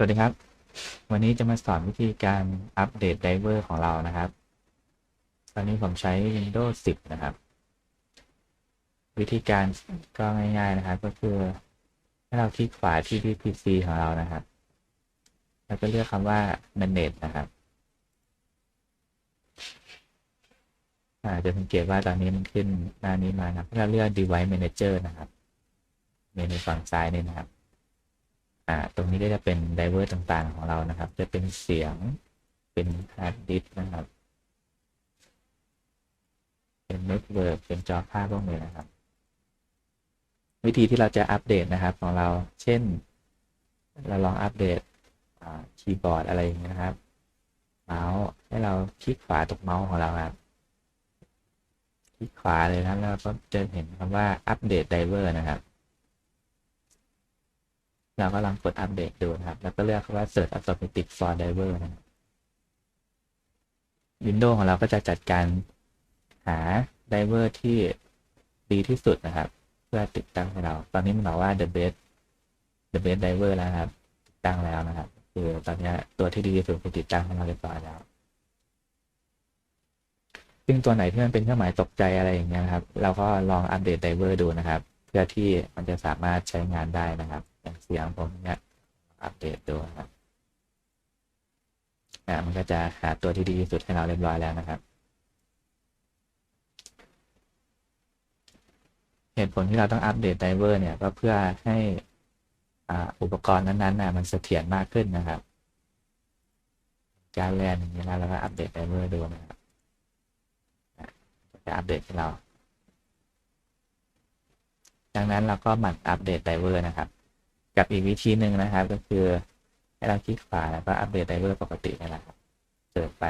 สวัสดีครับ วันนี้จะมาสอนวิธีการอัปเดตไดเวอร์ของเรานะครับ ตอนนี้ผมใช้ Windows 10 นะครับ วิธีการก็ง่ายๆนะครับ ก็คือ ให้เราคลิกขวาที่ที่ PC ของเรานะครับ แล้วก็เลือกคำว่า Manage นะครับอาจะสังเกตว่าตอนนี้มันขึ้นหน้านี้มานะครับถ้าเราเลือก Device Manager นะครับเมนูฝั่งซ้ายนี่นะครับ อ่าตรงนี้ก็จะเป็นไดเวอร์ต่างๆของเรานะครับ จะเป็นเสียงเป็นฮาร์ดดิสก์นะครับ เป็นเน็ตเวิร์กเป็นจอภาพพวกนี้นะครับ วิธีที่เราจะอัปเดตนะครับของเรา เช่น เราลองอัปเดตคีย์บอร์ดอะไรอย่างเงี้ยนะครับ เมาส์ให้เราคลิกขวาตรงเมาส์ของเราครับคลิกขวาเลยนะแล้วก็จะเห็นคำว่าอัปเดตไดเวอร์นะครับ เราก็ลองกดอัปเดตดูนะครับ แล้วก็เลือกว่า Search Automatic for Driver นะครับ Windows ของเราก็จะจัดการหา Driver ที่ดีที่สุดนะครับ เพื่อติดตั้งให้เรา ตอนนี้มันบอกว่า the best the best driver แล้วครับ ติดตั้งแล้วนะครับ คือตอนนี้ตัวที่ดีที่สุดคือติดตั้งให้เราเรียบร้อยแล้วซึ่งตัวไหนที่มันเป็นเครื่องหมายตกใจอะไรอย่างเงี้ยครับ เราก็ลองอัปเดต driver ดูนะครับ เพื่อที่มันจะสามารถใช้งานได้นะครับ อย่างเสียงผมเนี้ยอัปเดตดูนะครับอ่ามันก็จะหาตัวที่ดีที่สุดให้เราเรียบร้อยแล้วนะครับ เหตุผลที่เราต้องอัปเดตไดเวอร์เนี่ยก็เพื่อให้อุปกรณ์นั้นๆนะมันเสถียรมากขึ้นนะครับ การแลนอย่างนี้นะแล้วก็อัปเดตไดเวอร์ดูนะครับจะอัปเดตให้เรา ดังนั้นเราก็หมั่นอัปเดตไดเวอร์นะครับ กับอีกวิธีหนึ่งนะครับ ก็คือให้เราคลิกขวาแล้วก็อัปเดตไดเวอร์ปกตินี่แหละครับเสิร์ชไป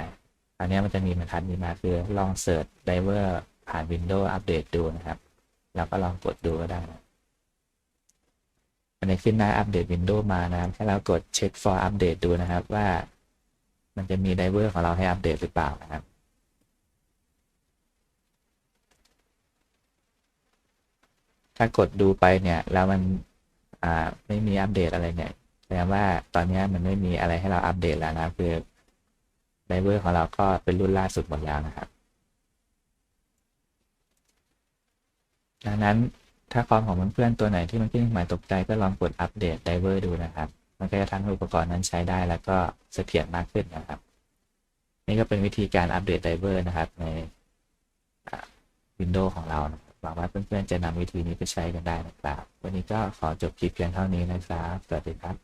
อันนี้มันจะมีบรรทัดนี้มาคือลองเสิร์ชไดเวอร์ผ่าน Windows อัปเดตดูนะครับเราก็ลองกดดูก็ได้นะมันจะขึ้นหน้าอัปเดต Windows มานะครับให้เรากด check for update ดูนะครับว่า มันจะมีไดเวอร์ของเราให้อัปเดตหรือเปล่านะครับถ้ากดดูไปเนี่ยแล้วมัน อ่าไม่มีอัปเดตอะไรเนี่ยแสดงว่าตอนนี้มันไม่มีอะไรให้เราอัปเดตแล้วนะคือไดเวอร์ของเราก็เป็นรุ่นล่าสุดหมดแล้วนะครับ ดังนั้นถ้าคอมของเพื่อนๆตัวไหนที่มันขึ้นเครื่องหมายตกใจก็ลองกดอัปเดตไดเวอร์ดูนะครับ มันก็จะทำให้อุปกรณ์นั้นใช้ได้แล้วก็เสถียรมากขึ้นนะครับ นี่ก็เป็นวิธีการอัปเดตไดเวอร์นะครับในวินโดว์ของเรานะ หวังว่าเพื่อนๆจะนำวิธีนี้ไปใช้กันได้นะครับ วันนี้ก็ขอจบคลิปเพียงเท่านี้นะครับ สวัสดีครับ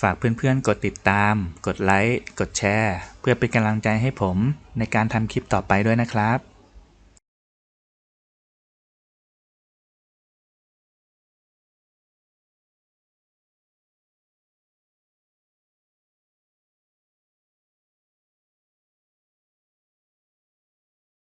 ฝากเพื่อนๆ กดติดตาม กดไลค์ กดแชร์ เพื่อเป็นกำลังใจให้ผมในการทำคลิปต่อไปด้วยนะครับ